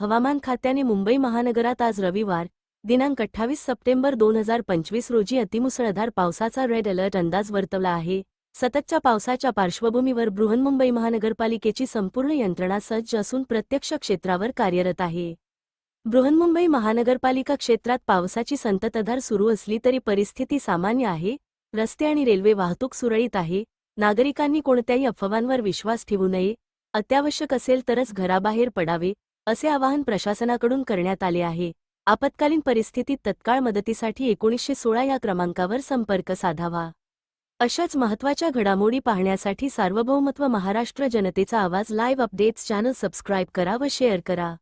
हवामान खात्याने मुंबई महानगरात आज रविवार दिनांक अठ्ठावीस सप्टेंबर दोन हजार पंचवीस रोजी अतिमुसळधार पावसाचा रेड अलर्ट अंदाज वर्तवला आहे. सततच्या पावसाच्या पार्श्वभूमीवर बृहन्मुंबई महानगरपालिकेची संपूर्ण यंत्रणा सज्ज असून प्रत्यक्ष क्षेत्रावर कार्यरत आहे. बृहन्मुंबई महानगरपालिका क्षेत्रात पावसाची संततधार सुरू असली तरी परिस्थिती सामान्य आहे. रस्ते आणि रेल्वे वाहतूक सुरळीत आहे. नागरिकांनी कोणत्याही अफवांवर विश्वास ठेवू नये. अत्यावश्यक असेल तरच घराबाहेर पडावे. असे आवाहन प्रशासनाकडून करण्यात आले आहे. आपत्कालीन परिस्थितीत तत्काळ मदतीसाठी एकोणीसशे सोळा या क्रमांकावर संपर्क साधावा. अशाच महत्त्वाच्या घडामोडी पाहण्यासाठी सार्वभौमत्व महाराष्ट्र जनतेचा आवाज लाईव्ह अपडेट्स चॅनल सबस्क्राईब करा व शेअर करा.